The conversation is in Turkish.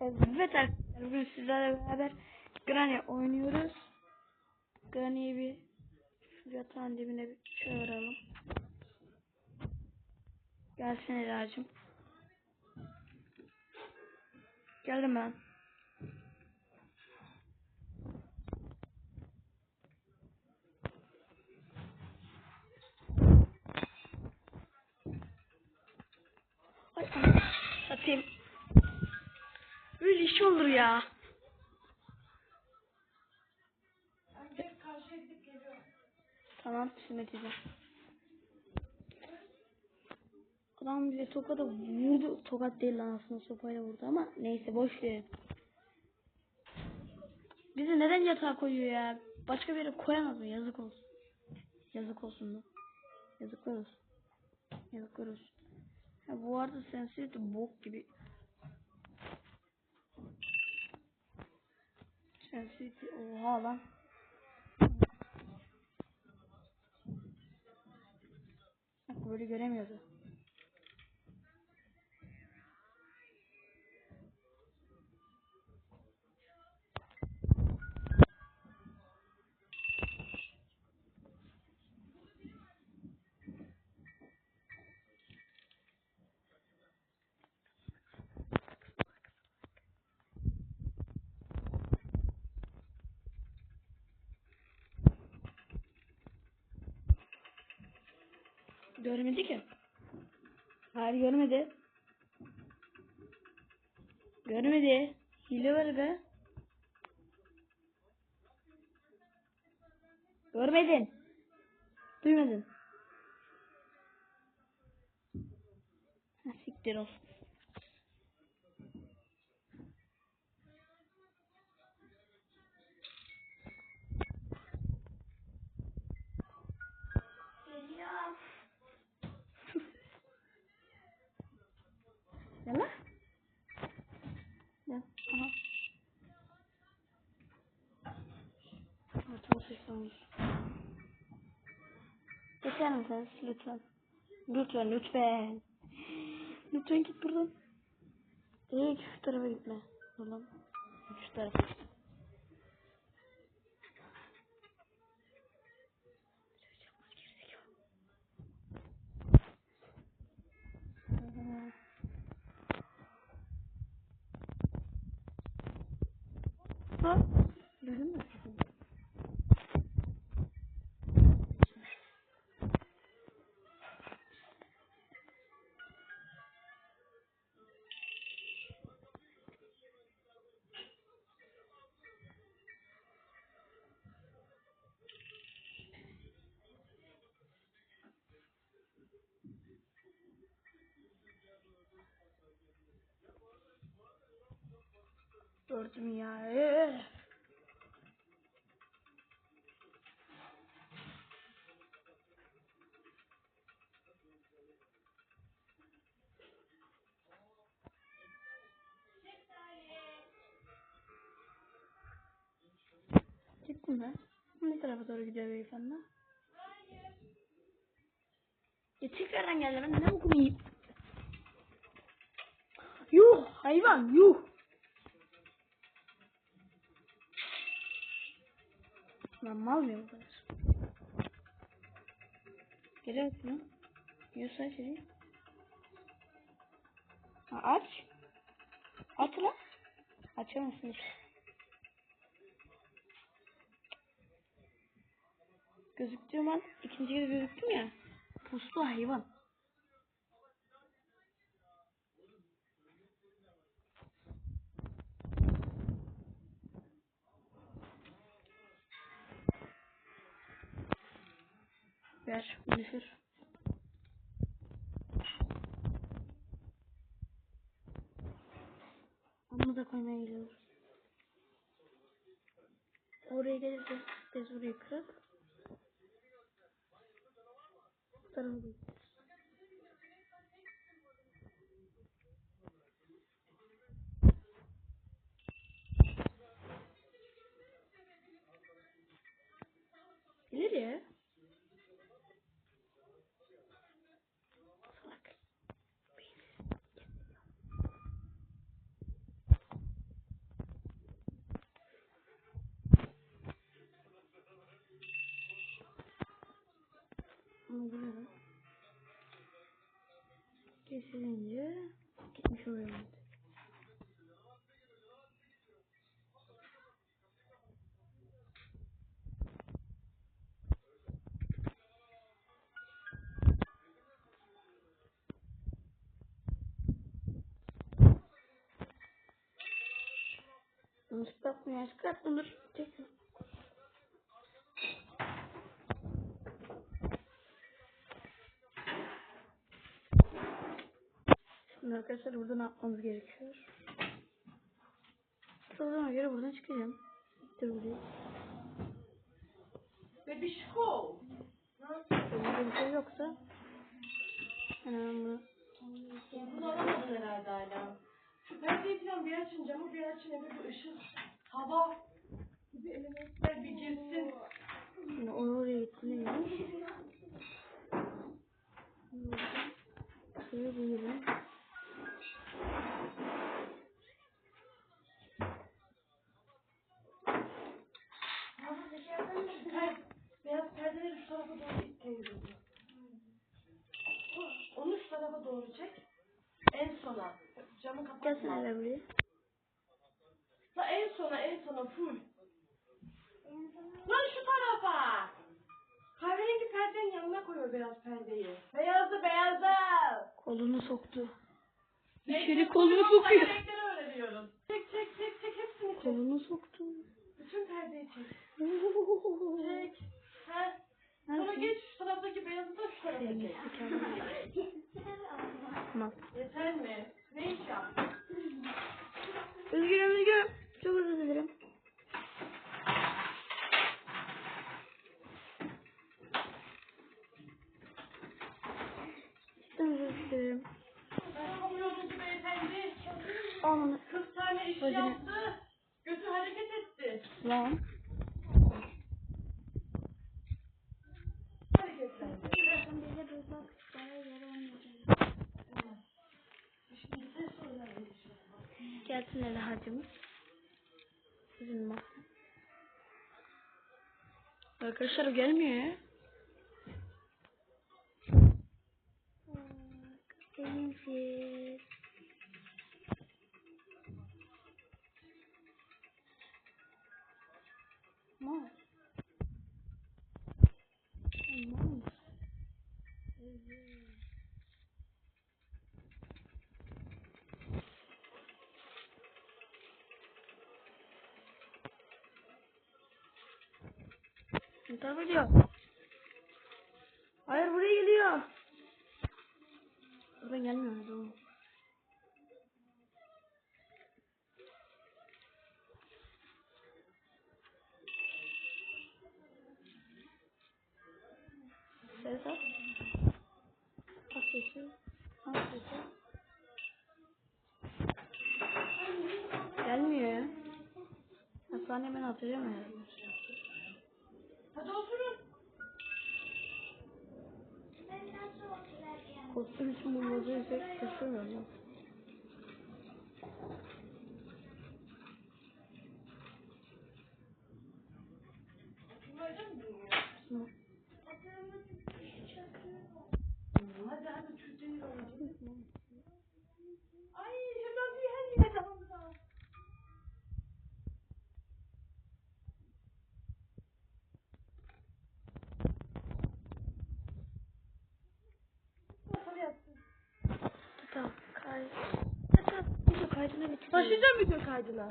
Evet arkadaşlar bugün sizlerle beraber Granny oynuyoruz. Granny'yi bir yatağın dibine bir çağıralım. Gelsin Ela'cığım. Geldim ben. Ay satayım. Böyle iş olur ya. Tamam teslim edeceğim. Adam bize tokat vurdu. Tokat değil lan aslında sopayla vurdu ama neyse boş ver. Bizi neden yatağa koyuyor ya? Başka bir yere koyamaz mı? Yazık olsun. Yazık olsun da. Yazıklar olsun. Yazıklar olsun. Ha, bu arada sensitivity bok gibi. Sensitivity oha lan. Bak böyle göremiyordu. Görmedi ki. Hayır görmedi. Görmedi. Hile var be. Görmedin. Duymadın. Ha, siktir olsun. Sıçramış. Geçer misiniz lütfen? Lütfen lütfen. Lütfen git buradan. Hiç şu tarafa gitme. Oğlum. Şu tarafa git. Gördüm ya. Ee. Gittin mi? Ne tarafa doğru gidiyor beyefendi? Ya tekrardan geldi ben ne okuyayım? Yuh hayvan yuh. Lan mal mı bu? Geri aç lan. Yiyorsa içeri. Ha, aç. Aç lan. Açamazsın işte. Gözüktüğüm an ikinci kez gözüktüm ya. Puslu hayvan. Ver, düşür. Onu da koymaya geliyoruz. Oraya gelirse biz burayı kırıp bu tarafa gideceğiz. Gelir ya. Buluyorum. Kesilince gitmiş oluyor. Yanlış bakmıyor. Scrap bulur. Tekrar. Şimdi arkadaşlar buradan atmamız gerekiyor. Sıralamaya göre buradan çıkacağım. Bitti burayı. Bebişko. Böyle bir şey yoksa hemen bunu Bunu alamadın herhalde hala. Şu perdeyi falan bir açın, camı bir açın, eve bir ışık, hava gibi elementler bir girsin. Şimdi onu oraya getirelim. Şöyle buyurun. Per, beyaz perdeleri şu tarafa doğru ittirin. Onu şu tarafa doğru çek. En sona. Camı kapatma. Gelsene hele buraya. La en sona, en sona full. Lan şu tarafa. Kahverengi perdenin yanına koy o beyaz perdeyi. Beyazı beyazı. Kolunu soktu. İçeri kolunu sokuyor. Renkleri öğreniyoruz. Çek çek çek çek hepsini çek. Kolunu soktu. Bütün perdeyi çek. Çek. Ha. Sonra geç şu taraftaki beyazı da şu tarafa çek. Yeter mi? Ne iş yap? Üzgünüm üzgünüm. Çok özür dilerim. Özür dilerim. Aman 40 tane iş Bacını- yaptı. Götü hareket etti. lan. Hareketlendi. Şimdi Gelsin hele hacımız. Sizin mahzen. Arkadaşlar gelmiyor ya. Ne tarafa gidiyor? Hayır buraya geliyor. Buradan gelmiyor. Tamam. Ses at. At sesi. At. Gelmiyor ya. Hastaneye ben atacağım. Hadi oturun. Kostüm için bu mozoyu pek taşımıyorum ya. Oturmayacak mı bilmiyorum. Hı. Hadi hadi Türkçeyi öğrenelim. Ay şuradan bir her yere damla. Nasıl yaptın? Tamam. Kay. Tamam. Video kaydını bitir. Başlayacağım video kaydına.